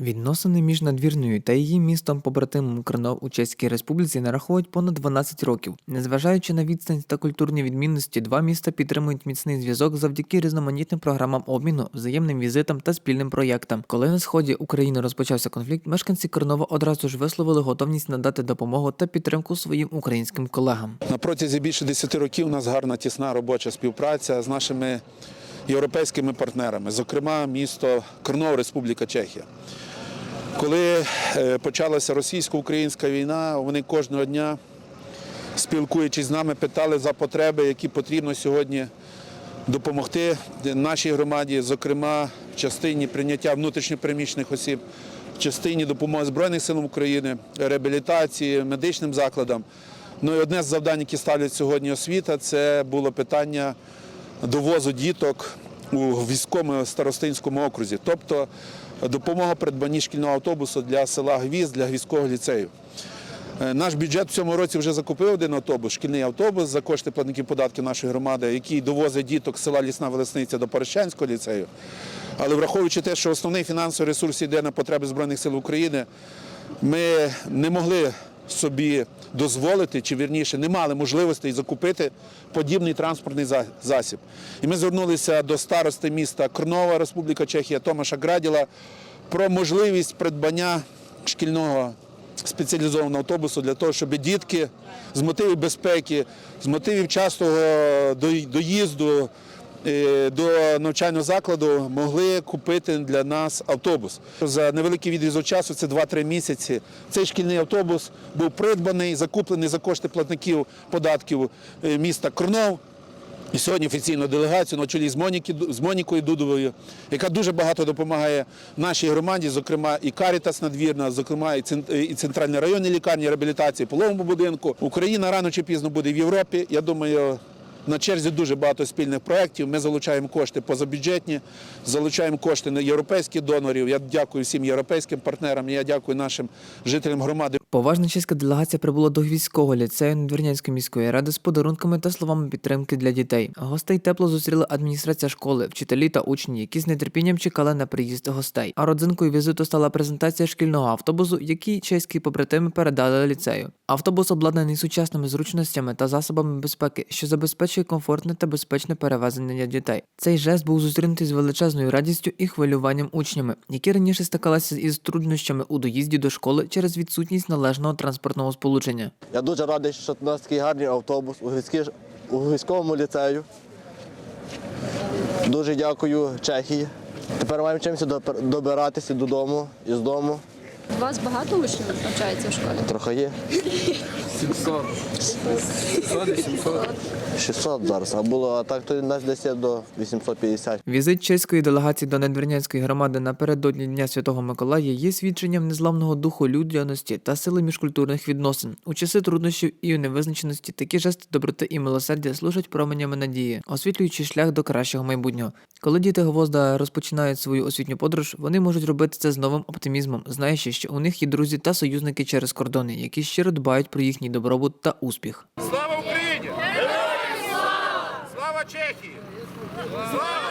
Відносини між надвірною та її містом побратимом Кринов у Чеській Республіці нараховують понад 12 років. Незважаючи на відстань та культурні відмінності, два міста підтримують міцний зв'язок завдяки різноманітним програмам обміну, взаємним візитам та спільним проєктам. Коли на сході України розпочався конфлікт, мешканці Кринова одразу ж висловили готовність надати допомогу та підтримку своїм українським колегам. На протязі більше 10 років у нас гарна тісна робоча співпраця з нашими європейськими партнерами, зокрема місто Крнов, Республіка Чехія. Коли е, почалася російсько-українська війна, вони кожного дня, спілкуючись з нами, питали за потреби, які потрібно сьогодні допомогти нашій громаді, зокрема в частині прийняття внутрішньопереміщених осіб, в частині допомоги Збройних сил України, реабілітації, медичним закладам. Ну і одне з завдань, які ставлять сьогодні освіта, це було питання довозу діток у військовому старостинському окрузі, тобто допомога придбанні шкільного автобусу для села Гвізд, для гвіздського ліцею. Е, Наш бюджет в цьому році вже закупив один автобус, шкільний автобус за кошти платників податків нашої громади, який довозить діток з села Лісна Велесниця до Порощанського ліцею. Але враховуючи те, що основний фінансовий ресурс йде на потреби Збройних сил України, ми не могли собі дозволити, чи вірніше, не мали можливості закупити подібний транспортний за- засіб. І ми звернулися до старости міста Крнова, Республіка Чехія, Томаша Граділа про можливість придбання шкільного спеціалізованого автобусу для того, щоб дітки з мотивів безпеки, з мотивів частого доїзду до навчального закладу могли купити для нас автобус. За невеликий відрізок часу, це 2-3 місяці. Цей шкільний автобус був придбаний, закуплений за кошти платників податків е, міста Крнов. І сьогодні офіційну делегацію на чолі з, Моніки, з Монікою Дудовою, яка дуже багато допомагає нашій громаді, зокрема і Карітас надвірна, зокрема і цен- і центральна районна лікарня реабілітації, пологовому будинку. Україна рано чи пізно буде в Європі. Я думаю, на черзі дуже багато спільних проєктів. Ми залучаємо кошти позабюджетні, залучаємо кошти на європейських донорів. Я дякую всім європейським партнерам. Я дякую нашим жителям громади. Поважна чеська делегація прибула до Гвіздського ліцею Надвірнянської міської ради з подарунками та словами підтримки для дітей. Гостей тепло зустріла адміністрація школи, вчителі та учні, які з нетерпінням чекали на приїзд гостей. А родзинкою візиту стала презентація шкільного автобусу, який чеські побратими передали ліцею. Автобус обладнаний сучасними зручностями та засобами безпеки, що забезпечує комфортне та безпечне перевезення дітей. Цей жест був зустрінутий з величезною радістю і хвилюванням учнями, які раніше стикалися із труднощами у доїзді до школи через відсутність належного транспортного сполучення. Я дуже радий, що у нас такий гарний автобус у, гірській, у гірському ліцею. Дуже дякую Чехії. Тепер маємо чимось добиратися додому і з дому. У вас багато учнів навчається в школі? Трохи є. 600 зараз, а було, а так то нас десь є до 850. Візит чеської делегації до Надвірнянської громади напередодні Дня Святого Миколая є свідченням незламного духу людяності та сили міжкультурних відносин. У часи труднощів і невизначеності такі жести доброти і милосердя служать променями надії, освітлюючи шлях до кращого майбутнього. Коли діти Гвозда розпочинають свою освітню подорож, вони можуть робити це з новим оптимізмом, знаючи, що у них є друзі та союзники через кордони, які щиро дбають про їхній добробут та успіх. Слава Україні! Слава Чехії! Слава!